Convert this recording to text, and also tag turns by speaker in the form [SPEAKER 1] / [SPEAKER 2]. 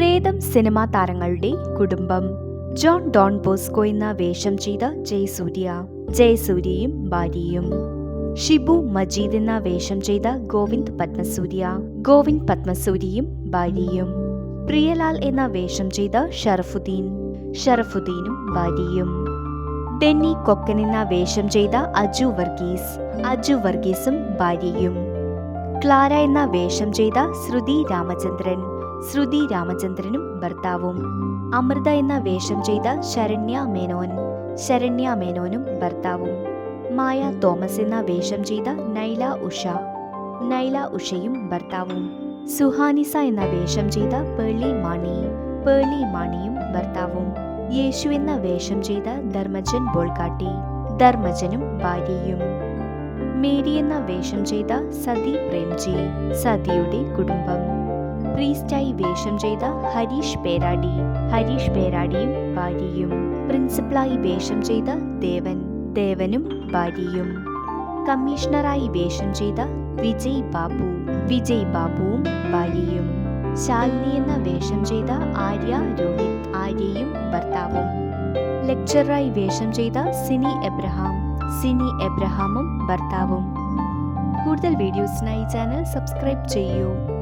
[SPEAKER 1] പ്രേതം സിനിമാ താരങ്ങളുടെ കുടുംബം. ജോൺ ഡോൺ ബോസ്കോ എന്ന വേഷം ചെയ്ത ജയസൂര്യ ജയസൂര്യയും ഭാര്യയും. ഷിബു മജീദ് എന്ന വേഷം ചെയ്ത ഗോവിന്ദ് പത്മസൂര്യ ഗോവിന്ദ് പത്മസൂരിയും ഭാര്യയും. പ്രിയലാൽ എന്ന വേഷം ചെയ്ത ഷറഫുദ്ദീൻ ഷറഫുദ്ദീനും ഭാര്യയും. ഡെന്നി കൊക്കൻ എന്ന വേഷം ചെയ്ത അജു വർഗീസ് അജു വർഗീസും ഭാര്യയും. ക്ലാര എന്ന വേഷം ചെയ്ത ശ്രുതി രാമചന്ദ്രൻ ശ്രുതി രാമചന്ദ്രനും ഭർത്താവും. അമൃത എന്ന വേഷം ചെയ്ത ശരണ്യ മേനോൻ. ശരണ്യ മേനോനും ഭർത്താവും. മായ തോമസ് എന്ന വേഷം ചെയ്ത നൈല ഉഷ. നൈല ഉഷയും ഭർത്താവും. സുഹാനിസ എന്ന വേഷം ചെയ്ത പേളി മാണി. പേളി മാണിയും ഭർത്താവും. യേശു എന്ന വേഷം ചെയ്ത ധർമ്മജൻ ബോൾക്കാട്ടി ധർമ്മജനും ഭാര്യയും. മേരി എന്ന വേഷം ചെയ്ത സതി പ്രേംജി. സതിയുടെ കുടുംബം. പ്രീസ്റ്റായി വേഷം ചെയ്ത ഹരീഷ് പേരാടി. ഹരീഷ് പേരാടിയും ഭാര്യയും. പ്രിൻസിപ്പളായി വേഷം ചെയ്ത ദേവൻ. ദേവനും ഭാര്യയും. കമ്മീഷണറായി വേഷം ചെയ്ത വിജയ് ബാബു. വിജയ് ബാബുവും ഭാര്യയും. ശാലിനി എന്ന വേഷം ചെയ്ത ആര്യ രോഹിത് ആര്യയും ഭർത്താവും. ലെക്ചറായി വേഷം ചെയ്ത സിനി എബ്രഹാം. സിനി എബ്രഹാമും ഭർത്താവും. കൂടുതൽ വീഡിയോസിനായി ചാനൽ സബ്സ്ക്രൈബ് ചെയ്യൂ.